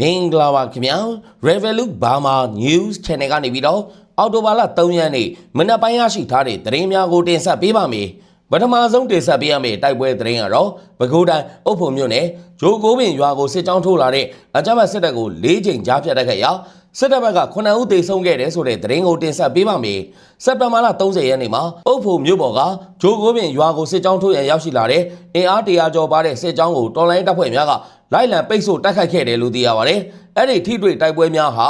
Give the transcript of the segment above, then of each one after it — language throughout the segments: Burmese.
မင်္ဂလာပါခင်ဗျာ Revolut Burma News Channel ကနေပြီးတော့အော်တိုဘာလ3ရက်နေ့မနက်ပိုင်းရရှိထားတဲ့သတင်းများကိုတင်ဆက်ပေးပါမယ်ပထမဆုံးတင်ဆက်ပေးရမယ့်တိုက်ပွဲသတင်းကတော့ပဲခူးတိုင်းအုပ်ဖို့မြို့နယ်ဂျိုးကိုပင်ရွာကိုစစ်ကြောင်းထိုးလာတဲ့အကြမ်းဖက်စစ်တပ်ကို၄ချိန်ကြားဖြတ်တိုက်ခိုက်ရာ စစ်တပ်ဘက်က9ဦးသေဆုံးခဲ့တယ်ဆိုတဲ့သတင်းကိုတင်ဆက်ပေးပါမယ်စက်တင်ဘာလ30ရက်နေ့မှာအုပ်ဖို့မြို့ပေါ်ကဂျိုးကိုပင်ရွာကိုစစ်ကြောင်းထိုးရန်ရောက်ရှိလာတဲ့အင်အားတရာကျော်ပါတဲ့စစ်ကြောင်းကိုတော်လိုင်းတပ်ဖွဲ့များကလိုက်လံပိတ်ဆို့တိုက်ခိုက်ခဲ့တယ်လို့သိရပါတယ်အဲ့ဒီထိတွေ့တိုက်ပွဲများဟာ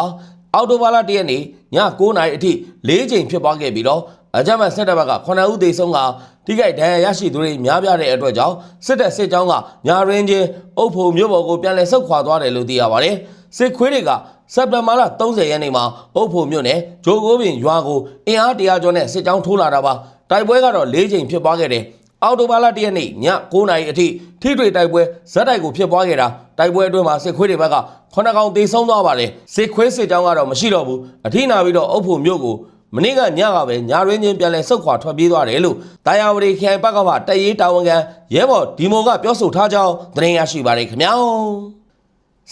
အော်တိုဘာလတရက်နေ့ည9:00နာရီအထိ၄ချိန်ဖြစ်ပွားခဲ့ပြီးတော့အကြမ်းဖက်စစ်တပ်ဘက်က9ဦးသေဆုံးကထိခိုက်ဒဏ်ရာရရှိသူတွေများပြားတဲ့အတွက်ကြောင့်စစ်တပ်စစ်ကြောင်းကညာရင်းချင်းအုပ်ဖို့မြို့ပေါ်ကိုပြန်လည်ဆုတ်ခွာသွားတယ်လို့သိရပါတယ်။စစ်ခွေးတွေက စက်တင်ဘာလ30ရက်နေ့မှာအုပ်ဖို့မြို့နယ်ဂျိုကိုပင်ရွာကိုအင်အားတရာကျော်နဲ့စစ်ကြောင်းထိုးလာတာပါ။တိုက်ပွဲကတော့၄ချိန်ဖြစ်ပွားခဲ့တယ်။အော်တိုဘာလတရက်နေ့ည9:00နာရီအထိထိတွေ့တိုက်ပွဲဇက်တိုက်ကိုဖြစ်ပွားခဲ့တာတိုက်ပွဲအတွင်းမှာစစ်ခွေးတွေဘက်က9ကောင်သေဆုံးသွားပါတယ်စစ်ခွေးစစ်ကြောင်းကတော့မရှိတော့ဘူးအထိနာပြီးတော့အုပ်ဖို့မြို့ကိုမနေ့ကညကပဲညာရင်းချင်းပြန်လဲဆုတ်ခွာထွက်ပြေးသွားတယ်လို့တာယာဝတီခရိုင်ဘက်ကမှတရေးတာဝန်ခံရဲဘော်ဒီမိုကပြောဆိုထားကြောင်းသတင်းရရှိပါတယ်ခင်ဗျာ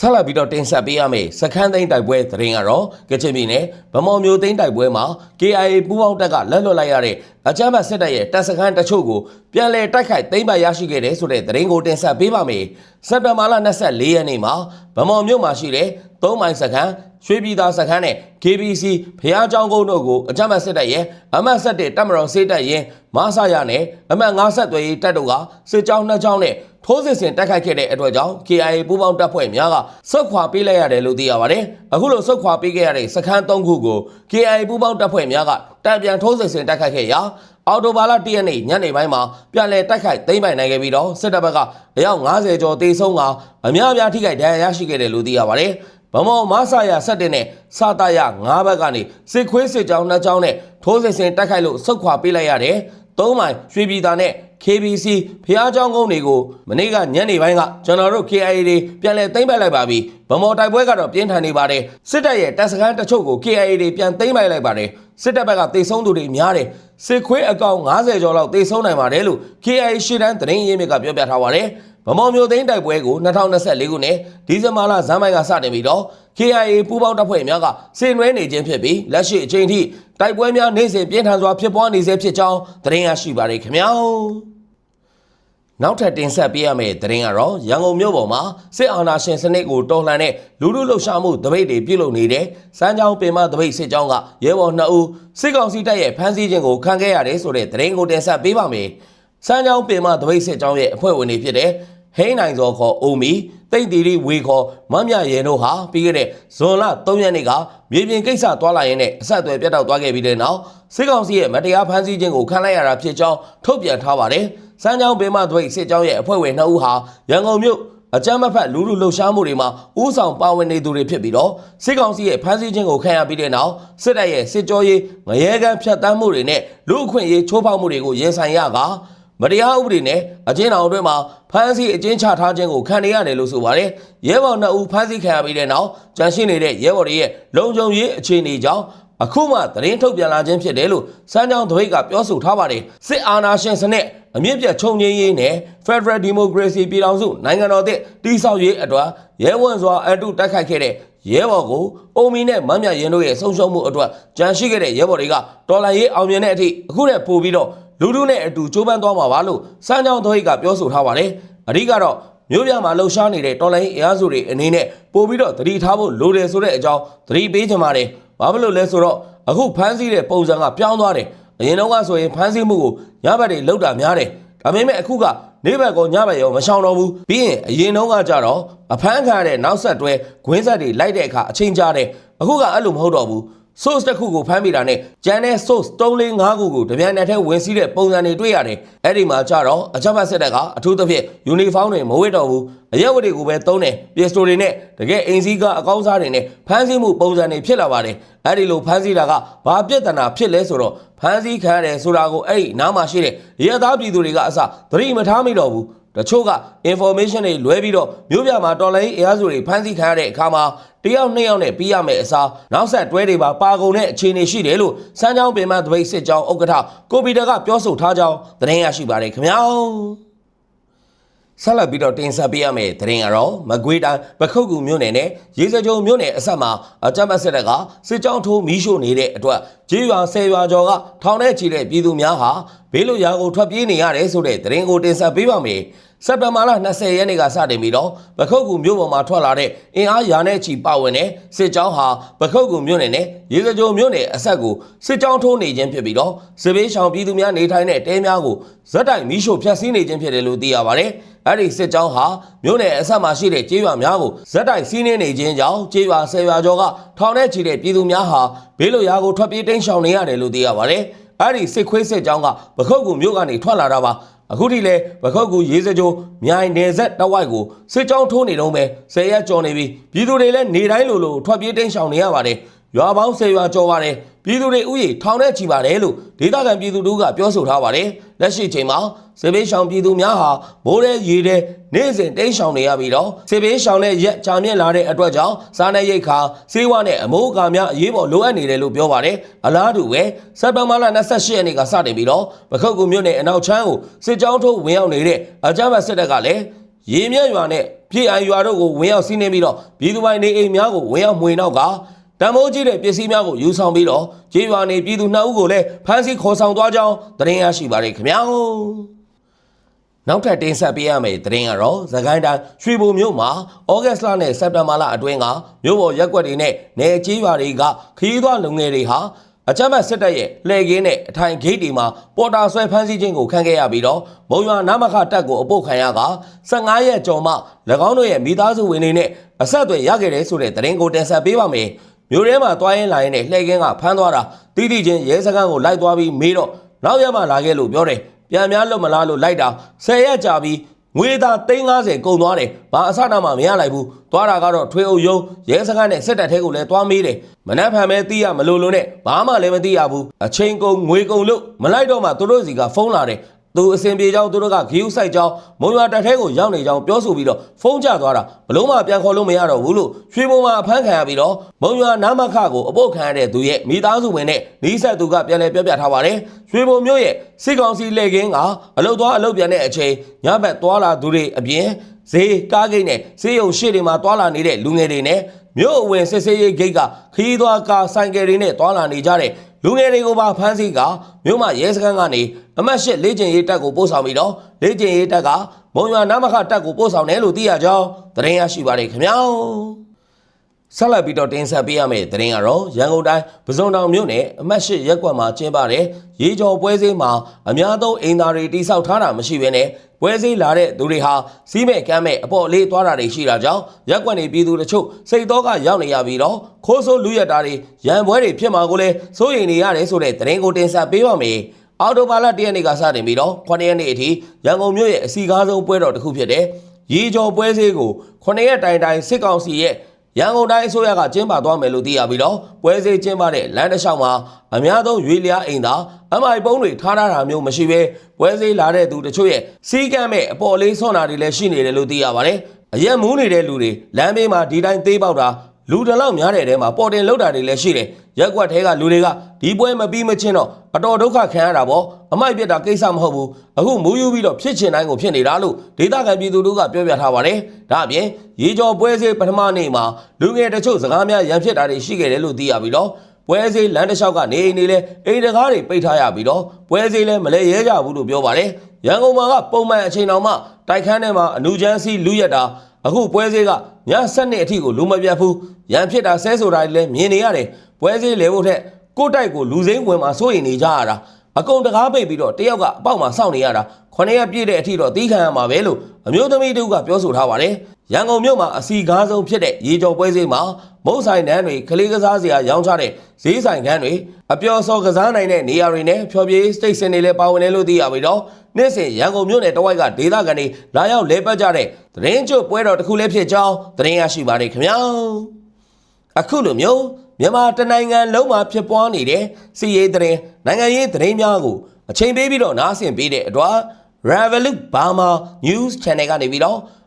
ဆက်လက်ပြီးတော့တင်ဆက်ပေးရမယ်စခန်းသိန်းတိုက်ပွဲသတင်းကတော့ကချင်ပြည်နယ်ဗမော်မျိုးသိန်းတိုက်ပွဲမှာ KIA ပူးပေါင်းတပ်ကလက်လွတ်လိုက်ရတဲ့အကြမ်းဖက်စစ်တပ်ရဲ့တပ်စခန်းတချို့ကိုပြန်လည်တိုက်ခိုက်သိမ်းပိုက်ရရှိခဲ့တဲ့ဆိုတဲ့သတင်းကိုတင်ဆက်ပေးပါမယ်စက်တင်ဘာလ24ရက်နေ့မှာဗမော်မြို့မှာရှိတဲ့၃မိုင်စခန်း ရွှေပြည်သာစခန်းနဲ့ KBC ဖျားချောင်းကုန်းတို့ကိုအကြမ်းဖက်စစ်တပ်ရဲ့အမှတ်၁၁တပ်မတော်စစ်တပ်ရင်မဆာရနဲ့အမှတ်၅ဆက်သွေးတပ်တို့ကစစ်ကြောင်းနှစ်ကြောင်းနဲ့ထိုးစစ်ဆင်တိုက်ခိုက်ခဲ့တဲ့အတွက်ကြောင့် KIA ပူးပေါင်းတပ်ဖွဲ့များကဆုတ်ခွာပေးလိုက်ရတယ်လို့သိရပါတယ်။အခုလိုဆုတ်ခွာပေးခဲ့ရတဲ့စခန်း၃ခုကို KIA ပူးပေါင်းတပ်ဖွဲ့များကတံပြန်ထိုးစစ်ဆင်တိုက်ခိုက်ခဲ့ရာအော်တိုဘာလ၁ရက်နေ့ညနေပိုင်းမှာပြန်လည်တိုက်ခိုက်သိမ်းပိုင်နိုင်ခဲ့ပြီးတော့စစ်တပ်ဘက်ကအယောက်90ကျော်သေဆုံးကအများအပြားထိခိုက်ဒဏ်ရာရရှိခဲ့တယ်လို့သိရပါတယ်။ ဗမောမဆာယာ17နဲ့စတရ9ဘက်ကနေစစ်ခွေးစစ်ကြောင်း2ကြောင်းနဲ့ထိုးစစ်ဆင်တိုက်ခိုက်လို့ဆုတ်ခွာပေးလိုက်ရတယ်။၃မိုင်ရွှေပြည်သာနဲ့ KBC ဖျားချောင်းကုန်းတွေကိုမနေ့ကညနေပိုင်းကကျွန်တော်တို့ KIA တွေပြန်လည်သိမ်းပိုက်လိုက်ပါပြီ။ဗမော်တိုက်ပွဲကတော့ပြင်းထန်နေပါတယ်။စစ်တပ်ရဲ့တပ်စခန်းတချို့ကို KIA တွေပြန်သိမ်းပိုက်လိုက်ပါတယ်။စစ်တပ်ဘက်ကတိုက်ဆုံသူတွေများတယ်။စစ်ခွေးအကောင်90ကျော်လောက်တိုက်ဆုံနိုင်ပါတယ်လို့ KIA ရှေ့တန်းသတင်းရင်းမြစ်ကပြောပြထားပါတယ်။ ဗမော်မျိုးသိန်းတိုက်ပွဲကို2024ခုနှစ်ဒီဇင်ဘာလဇန်မိုင်ကစတင်ပြီးတော့ KIA ပူးပေါင်းတပ်ဖွဲ့များကစင်နွဲနေခြင်းဖြစ်ပြီးလက်ရှိအချိန်ထိတိုက်ပွဲများနေ့စဉ်ပြင်းထန်စွာဖြစ်ပွားနေဆဲဖြစ်ကြောင်းသတင်းရရှိပါရခင်ဗျာနောက်ထပ်တင်ဆက်ပေးရမယ့်သတင်းကတော့ရန်ကုန်မြို့ပေါ်မှာစစ်အာဏာရှင်စနစ်ကိုတော်လှန်တဲ့လူလူလှုပ်ရှားမှုတပိတ်တွေပြုလုပ်နေတဲ့စမ်းချောင်းပင်မတပိတ်စစ်ကြောင်းကရဲဘော်2ဦးစစ်ကောင်စီတပ်ရဲ့ဖမ်းဆီးခြင်းကိုခံခဲ့ရတယ်ဆိုတဲ့သတင်းကိုတင်ဆက်ပေးပါမယ်။ စမ်းချောင်းပင်မတပိတ်စစ်ကြောင်းရဲ့အဖွဲ့ဝင်တွေဖြစ်တဲ့ဟိန်းနိုင်စောခေါ်အုံမီတိတ်တီရီဝေခေါ်မမြရဲတို့ဟာပြီးခဲ့တဲ့ဇွန်လ3ရက်နေ့ကမြေပြင်ကိစ္စသွားလာရင်းနဲ့အဆက်အသွယ်ပြတ်တောက်သွားခဲ့ပြီးတဲ့နောက်စစ်ကောင်စီရဲ့မတရားဖမ်းဆီးခြင်းကိုခံလိုက်ရတာဖြစ်ကြောင်းထုတ်ပြန်ထားပါတယ်။စမ်းချောင်းပင်မတပိတ်စစ်ကြောင်းရဲ့အဖွဲ့ဝင်2ဦးဟာရန်ကုန်မြို့အကြမ်းမဖက်လူလူလှုပ်ရှားမှုတွေမှာဥဆောင်ပါဝင်နေသူတွေဖြစ်ပြီးတော့စစ်ကောင်စီရဲ့ဖမ်းဆီးခြင်းကိုခံရပြီးတဲ့နောက်စစ်တပ်ရဲ့စစ်ကြောရေးငရဲကမ်းဖြတ်တမ်းမှုတွေနဲ့လူအခွင့်အရေးချိုးဖောက်မှုတွေကိုရင်ဆိုင်ရက မတရားဥပဒေနဲ့အကျဉ်းတော်အတွင်းမှာဖမ်းဆီးအကျဉ်းချထားခြင်းကိုခံရရတယ်လို့ဆိုပါတယ်ရဲဘော်နှစ်ဦးဖမ်းဆီးခံရပြီးတဲ့နောက်ကြန့်ရှိနေတဲ့ရဲဘော်တွေရဲ့လုံခြုံရေးအခြေအနေကြောင့်အခုမှသတင်းထုတ်ပြန်လာခြင်းဖြစ်တယ်လို့စမ်းချောင်းသပိတ်ကပြောဆိုထားပါတယ်စစ်အာဏာရှင်စနစ်အမြင့်ပြတ်ချုပ်ငြိမ်းရေးနဲ့ Federal Democracy ပြည်ထောင်စုနိုင်ငံတော်သစ်တည်ဆောက်ရေးအတွက်ရဲဝံစွာအတူတိုက်ခိုက်ခဲ့တဲ့ရဲဘော်ကိုအုံမီနဲ့မမ်းမြရင်တို့ရဲ့ဆုံးရှုံးမှုအတွက်ကြန့်ရှိခဲ့တဲ့ရဲဘော်တွေကတော်လှန်ရေးအောင်မြင်တဲ့အထိအခုနဲ့ပို့ပြီးတော့ လူလူနဲ့အတူကြိုးပမ်းသွားမှာပါလို့စမ်းချောင်းသပိတ်ကပြောဆိုထားပါတယ်အဓိကတော့မြို့ပြမှာလှုပ်ရှားနေတဲ့တော်လိုင်းအင်အားစုတွေအနေနဲ့ပို့ပြီးတော့သတိထားဖို့လိုတယ်ဆိုတဲ့အကြောင်းသတိပေးချင်ပါတယ်။ဘာဖြစ်လို့လဲဆိုတော့အခုဖမ်းဆီးတဲ့ပုံစံကပြောင်းသွားတယ်။အရင်တော့ကဆိုရင်ဖမ်းဆီးမှုကိုညဘက်တွေလောက်တာများတယ်။ဒါပေမဲ့အခုကနေဘက်ကောညဘက်ရောမရှောင်တော့ဘူး။ပြီးရင်အရင်တော့ကကြတော့အဖမ်းခံရတဲ့နောက်ဆက်တွဲဂွင်းဆက်တွေလိုက်တဲ့အခါအချိန်ကြာတယ်။အခုကအဲ့လိုမဟုတ်တော့ဘူး။ source တစ်ခုကိုဖမ်းမိတာနဲ့ကျန်တဲ့ source 3-5ခုကိုတပြိုင်နက်တည်းဝင်စီးတဲ့ပုံစံတွေတွေ့ရတယ်။အဲ့ဒီမှာကြတော့အချက်ဖတ်စစ်တပ်ကအထူးသဖြင့် uniform တွေမဝတ်တော့ဘူး။အရက်ဝတ်တွေကိုပဲသုံးတယ်။ pistol တွေနဲ့တကယ်အင်စည်းကအကောင်းစားတွေနဲ့ဖမ်းဆီးမှုပုံစံတွေဖြစ်လာပါတယ်။အဲ့ဒီလိုဖမ်းဆီးတာကဘာပြဿနာဖြစ်လဲဆိုတော့ဖမ်းဆီးခံရတယ်ဆိုတာကိုအဲ့ဒီနားမှာရှိတဲ့ရဲသားပြည်သူတွေကအစသတိမထားမိတော့ဘူး။ တချို့က information တွေလွဲပြီးတော့မြို့ပြမှာတော်လိုင်းအင်အားစုတွေဖမ်းဆီးခံရတဲ့အခါမှာတယောက်နှစ်ယောက်နဲ့ပြီးရမယ်အစားနောက်ဆက်တွဲတွေပါပါကုန်တဲ့အခြေအနေရှိတယ်လို့စမ်းချောင်းပင်မသပိတ်စစ်ကြောင်းဥက္ကဋ္ဌကိုပီတာကပြောဆိုထားကြောင်းသတင်းရရှိပါတယ်ခင်ဗျာ ဆက်လက်ပြီးတော့တင်ဆက်ပေးရမယ့်သတင်းကတော့မကွေးတိုင်းပခုတ်ကူမြို့နယ်နဲ့ရေစကြုံမြို့နယ်အဆက်မှာအကြမ်းဖက်စစ်တပ်ကစစ်ကြောင်းထိုးမီးရှို့နေတဲ့အတွက်ကြေးရွာဆယ်ရွာကျော်ကထောင်ထဲချီတဲ့ပြည်သူများဟာဘေးလွတ်ရာကိုထွက်ပြေးနေရတယ်ဆိုတဲ့သတင်းကိုတင်ဆက်ပေးပါမယ်။ စက်တင်ဘာလ20ရက်နေ့ကစတင်ပြီးတော့ပခုတ်ကူမြို့ပေါ်မှာထွက်လာတဲ့အင်အားရာနဲ့ချီပါဝင်တဲ့စစ်ကြောင်းဟာပခုတ်ကူမြို့နယ်နဲ့ရေစကြုံမြို့နယ်အဆက်ကိုစစ်ကြောင်းထိုးနေခြင်းဖြစ်ပြီးတော့စစ်ဘေးရှောင်ပြည်သူများနေထိုင်တဲ့တဲများကိုဇက်တိုင်မီးရှို့ဖျက်ဆီးနေခြင်းဖြစ်တယ်လို့သိရပါတယ်။အဲ့ဒီစစ်ကြောင်းဟာမြို့နယ်အဆက်မှာရှိတဲ့ကျေးရွာများကိုဇက်တိုင်စီးနှင်းနေခြင်းကြောင့်ကျေးရွာဆယ်ရွာကျော်ကထောင်ထဲချီတဲ့ပြည်သူများဟာဘေးလွတ်ရာကိုထွက်ပြေးတိမ်းရှောင်နေရတယ်လို့သိရပါတယ်။အဲ့ဒီစစ်ခွေးစစ်ကြောင်းကပခုတ်ကူမြို့ကနေထွက်လာတာပါ။ အခုထိလဲပခုတ်ကူရေးစကြိုးမြိုင်နယ်ဆက်တဝိုက်ကိုစစ်ကြောင်းထိုးနေတော့မယ်ဆယ်ရက်ကျော်နေပြီပြည်သူတွေလည်းနေတိုင်းလိုလိုထွက်ပြေးတိမ်းရှောင်နေရပါတယ် ရွာပေါင်းဆယ်ရွာကျော်ပါတယ်ပြည်သူတွေဥယျာဉ်ထောင်ထဲချီပါတယ်လို့ဒေသခံပြည်သူတို့ကပြောဆိုထားပါတယ်လက်ရှိချိန်မှာစေဘေးရှောင်ပြည်သူများဟာမိုးရဲရေတဲ့နေ့စဉ်တိမ်းရှောင်နေရပြီးတော့စေဘေးရှောင်တဲ့ရက်ကြာမြင့်လာတဲ့အတွက်ကြောင့်စားနပ်ရိက္ခာစေဝါနဲ့အမိုးအကာများအရေးပေါ်လိုအပ်နေတယ်လို့ပြောပါတယ်အလားတူပဲစက်တဘာလ28ရက်နေ့ကစတင်ပြီးတော့ပခုတ်ကူမြို့နယ်အနောက်ချမ်းကိုစစ်ကြောင်းထိုးဝင်ရောက်နေတဲ့အကြမ်းဖက်စစ်တပ်ကလည်းရေမြက်ရွာနဲ့ပြည်အိုင်ရွာတို့ကိုဝင်ရောက်စီးနှင်းပြီးတော့ပြည်သူပိုင်နေအိမ်များကိုဝင်ရောက်မှွေနောက်က တံမိုးကြီးတဲ့ပစ္စည်းများကိုယူဆောင်ပြီးတော့ကျေးရွာနေပြည်သူနှစ်ဦးကိုလည်းဖမ်းဆီးခေါ်ဆောင်သွားကြောင်းသတင်းရရှိပါတယ်ခင်ဗျာနောက်ထပ်တင်ဆက်ပေးရမယ့်သတင်းကတော့သခိုင်းတိုင်းရွှေဘုံမြို့မှာဩဂတ်စ်လနဲ့စက်တင်ဘာလအတွင်းကမြို့ပေါ်ရက်ွက်တွေနဲ့နယ်ကျေးရွာတွေကခရီးသွားလူငယ်တွေဟာအကြမ်းဖက်စစ်တပ်ရဲ့လှည့်ကင်းနဲ့အထိုင်ဂိတ်တွေမှာပေါ်တာဆွဲဖမ်းဆီးခြင်းကိုခံခဲ့ရပြီးတော့မုံရွာနမခတပ်ကိုအပုတ်ခံရက15ရက်ကျော်မှ၎င်းတို့ရဲ့မိသားစုဝင်တွေနဲ့အဆက်အသွယ်ရခဲ့တဲ့ဆိုတဲ့သတင်းကိုတင်ဆက်ပေးပါမယ်။ မြို့ထဲမှာတွားရင်လာရင်နဲ့လှည့်ကင်းကဖမ်းသွားတာတိတိချင်းရဲစခန်းကိုလိုက်သွားပြီးမေးတော့နောက်ရမှလာခဲ့လို့ပြောတယ်။ပြန်များလို့မလားလို့လိုက်တာ10ရက်ကြာပြီးငွေသား350ကုန်သွားတယ်။ဘာအစနာမှမရလိုက်ဘူး။သွားတာကတော့ထွေအုပ်ယုံရဲစခန်းနဲ့စစ်တပ်ထဲကိုလည်းသွားမေးတယ်။မနှက်ဖန်မဲသိရမလို့လို့နဲ့ဘာမှလည်းမသိရဘူး။အချိန်ကုန်ငွေကုန်လို့မလိုက်တော့မှသူတို့စီကဖုန်းလာတယ်။ သူအစဉ်ပြေကြောင်းသူတို့ကဂီယူဆိုင်ကြောင်းမုံရွာတက်ထဲကိုရောက်နေကြောင်းပြောဆိုပြီးတော့ဖုန်းကျသွားတာဘလို့မှပြန်ခေါ်လို့မရတော့ဘူးလို့ရွှေဘုံမှာအဖမ်းခံရပြီးတော့မုံရွာနာမခကိုအပုတ်ခံရတဲ့သူရဲ့မိသားစုဝင်နဲ့နီးစပ်သူကပြန်လည်ပြောပြထားပါတယ်ရွှေဘုံမျိုးရဲ့စစ်ကောင်စီလက်ကင်းကအလုတ်သွားအလုတ်ပြန်တဲ့အချိန်ညဘက်သွားလာသူတွေအပြင်ဈေးကားဂိတ်နဲ့ဈေးရုံရှေ့တွေမှာသွားလာနေတဲ့လူငယ်တွေနဲ့မြို့အဝင်စစ်ဆေးရေးဂိတ်ကခရီးသွားကားဆိုင်ကယ်တွေနဲ့သွားလာနေကြတဲ့ လူငယ်တွေကိုပါဖမ်းဆီးကမြို့မှာရဲစခန်းကနေအမတ်ရှစ်လေးကျင်ရေးတပ်ကိုပို့ဆောင်ပြီးတော့လေးကျင်ရေးတပ်ကမုံရွာနမခတပ်ကိုပို့ဆောင်တယ်လို့သိရကြောင်းသတင်းရရှိပါတယ်ခင်ဗျာ ဆက်လက်ပြီးတော့တင်ဆက်ပေးရမယ့်သတင်းကတော့ရန်ကုန်တိုင်းပဇွန်တောင်မြို့နယ်အမတ်ရှိရက်ကွက်မှာကျင်းပတဲ့ရေကျော်ပွဲစည်းမှာအများသုံးအင်သားတွေတိစောက်ထားတာမရှိဘဲနဲ့ပွဲစည်းလာတဲ့သူတွေဟာစီးမဲ့ကမ်းမဲ့အပေါ်လေးသွားတာတွေရှိတာကြောင့်ရက်ကွက်နေပြည်သူတချို့စိတ်တော့ကရောက်နေရပြီးတော့ခိုးဆိုးလူရက်တာတွေရန်ပွဲတွေဖြစ်မှာကိုလည်းစိုးရိမ်နေရတယ်ဆိုတဲ့သတင်းကိုတင်ဆက်ပေးပါမယ်အော်တိုဘာလ၁ရက်နေ့ကစတင်ပြီးတော့9ရက်နေ့အထိရန်ကုန်မြို့ရဲ့အစီကားဆုံးပွဲတော်တစ်ခုဖြစ်တဲ့ရေကျော်ပွဲစည်းကို9ရက်တိုင်တိုင်စစ်ကောင်စီရဲ့ ရန်ကုန်တိုင်းအစိုးရကကျင်းပသွားမယ်လို့သိရပြီးတော့ပွဲစည်းကျင်းပတဲ့လမ်းတစ်လျှောက်မှာအများဆုံးရွေလျားအိမ်သာအမိုင်ပုံးတွေထားထားတာမျိုးမရှိဘဲပွဲစည်းလာတဲ့သူတချို့ရဲ့စီးကမ်းမဲ့အပေါ်လေးဆွမ်းတာတွေလည်းရှိနေတယ်လို့သိရပါတယ်။အရက်မူးနေတဲ့လူတွေလမ်းဘေးမှာဒီတိုင်းသေးပေါက်တာ လူတလောက်များတဲ့တဲမှာပေါ်တင်လောက်တာတွေလည်းရှိတယ်။ရက်ကွက်ထဲကလူတွေကဒီပွဲမပြီးမချင်းတော့အတော်ဒုက္ခခံရတာပေါ့။အမိုက်ပြက်တာကိစ္စမဟုတ်ဘူး။အခုမူးယူပြီးတော့ဖြစ်ချင်တိုင်းကိုဖြစ်နေတာလို့ဒေသခံပြည်သူတို့ကပြောပြထားပါတယ်။ဒါအပြင်ရေကျော်ပွဲစည်းပထမနေ့မှာလူငယ်တချို့စကားများရန်ဖြစ်တာတွေရှိခဲ့တယ်လို့သိရပြီးတော့ပွဲစည်းလမ်းတစ်လျှောက်ကနေအိမ်နေလဲအိမ်တကားတွေပိတ်ထားရပြီးတော့ပွဲစည်းလဲမလဲရဲကြဘူးလို့ပြောပါတယ်။ရန်ကုန်မှာကပုံမှန်အချိန်တော်မှတိုက်ခန်းထဲမှာအနူချမ်းစီလူရက်တာ အခုပွဲစည်းကည7နှစ်အထိကိုလူမပြတ်ဘူးရန်ဖြစ်တာဆဲဆိုတာတွေလည်းမြင်နေရတယ်ပွဲစည်းလေဖို့ထက်ကိုယ့်တိုက်ကိုလူစိမ့်ဝင်မှာစိုးရိမ်နေကြရတာအကုန်တကားပိတ်ပြီးတော့တယောက်ကအပေါက်မှာစောင့်နေရတာခொနရက်ပြည့်တဲ့အထိတော့တီးခံရမှာပဲလို့အမျိုးသမီးတို့ကပြောဆိုထားပါတယ် ရန်ကုန်မြို့မှာအစီကားဆုံးဖြစ်တဲ့ရေကျော်ပွဲစည်းမှာမုတ်ဆိုင်တန်းတွေကလေးကစားစရာရောင်းချတဲ့ဈေးဆိုင်ခန်းတွေအပျော်စော်ကစားနိုင်တဲ့နေရာတွေနဲ့ဖျော်ဖြေစတိတ်စင်တွေလည်းပါဝင်တယ်လို့သိရပြီးတော့နေ့စဉ်ရန်ကုန်မြို့နယ်တဝိုက်ကဒေသခံတွေလာရောက်လဲပတ်ကြတဲ့သတင်းကျွတ်ပွဲတော်တစ်ခုလည်းဖြစ်ကြောင်းသတင်းရရှိပါတယ်ခင်ဗျာအခုလိုမျိုးမြန်မာတနိုင်ငံလုံးမှာဖြစ်ပွားနေတဲ့စီရေးသတင်းနိုင်ငံရေးသတင်းများကိုအချိန်ပေးပြီးတော့နားဆင်ပေးတဲ့အတွက် Revolut Burma News Channel ကနေပြီးတော့